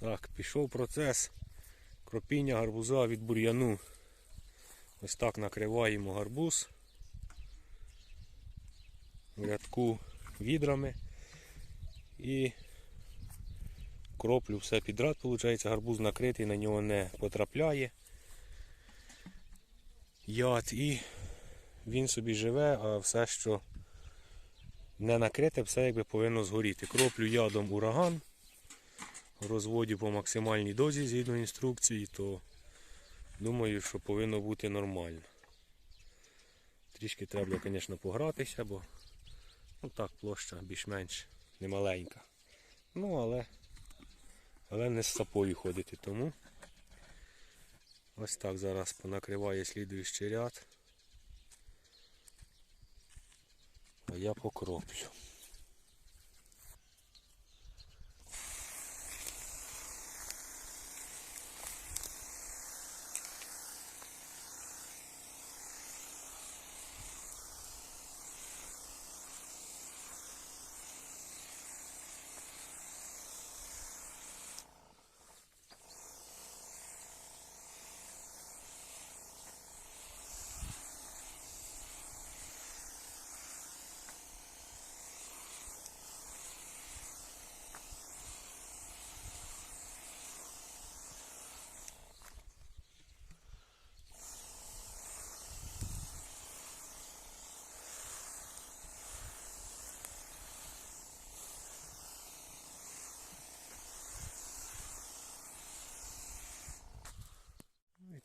Так, пішов процес. Кропіння гарбуза від бур'яну. Ось так накриваємо гарбуз. В рядку відрами. І кроплю все підряд, виходить, гарбуз накритий, на нього не потрапляє. Яд і він собі живе, а все, що не накрите, все якби повинно згоріти. Кроплю ядом ураган, розводю по максимальній дозі згідно інструкції, то думаю, що повинно бути нормально. Трішки треба, звісно, погратися, бо ну так, площа більш-менш немаленька. Ну, але, але не з сапою ходити, тому ось так зараз понакриває слідуючий ряд. А я покроплю.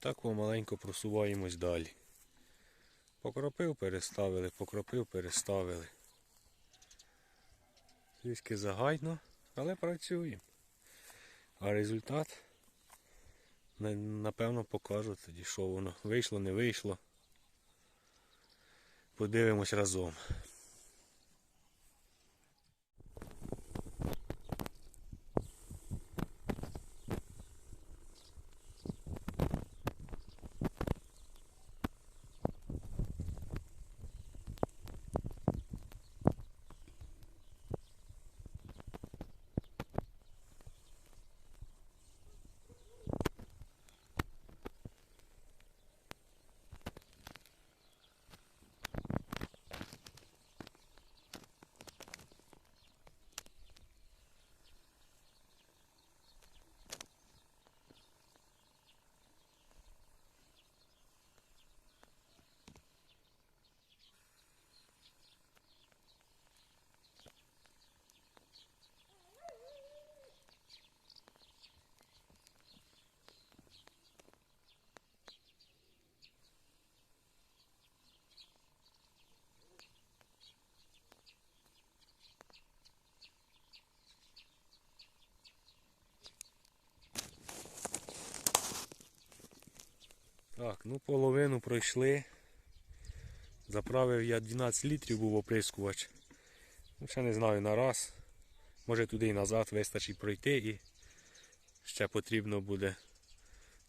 Так помаленько просуваємось далі. Покропив, переставили, покропив, переставили. Трішки загайно, але працюємо. А результат напевно покажу тоді, що воно вийшло, не вийшло. Подивимось разом. Так, ну половину пройшли. Заправив я 12 літрів був оприскувач. Ну, ще не знаю на раз. Може туди і назад вистачить пройти і ще потрібно буде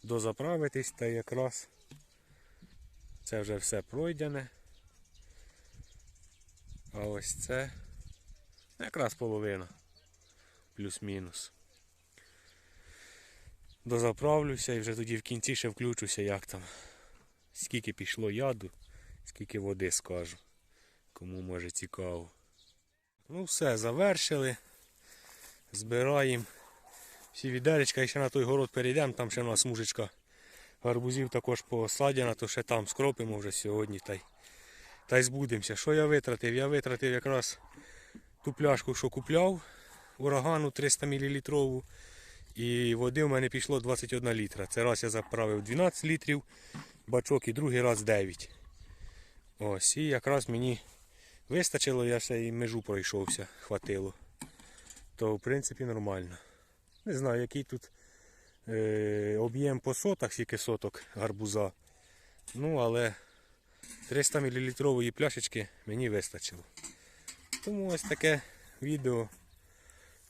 дозаправитись та якраз це вже все пройдене. А ось це якраз половина. Плюс-мінус. Дозаправлюся і вже тоді в кінці ще включуся, як там. Скільки пішло яду, скільки води скажу. Кому може цікаво. Ну все, завершили. Збираємо всі відеречка і ще на той город перейдемо, там ще у нас мужичка гарбузів також посадяна, то ще там скропимо вже сьогодні та й, та й збудемося. Що я витратив? Я витратив якраз ту пляшку, що купляв, урагану 300 мл. І води в мене пішло 21 літра. Це раз я заправив 12 літрів, бачок і другий раз 9. Ось, і якраз мені вистачило, я ще і межу пройшовся, хватило. То в принципі нормально. Не знаю, який тут е, об'єм по сотах, скільки соток гарбуза. Ну, але 300 мл пляшечки мені вистачило. Тому ось таке відео.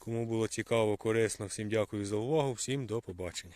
Кому було цікаво, корисно, всім дякую за увагу, всім до побачення.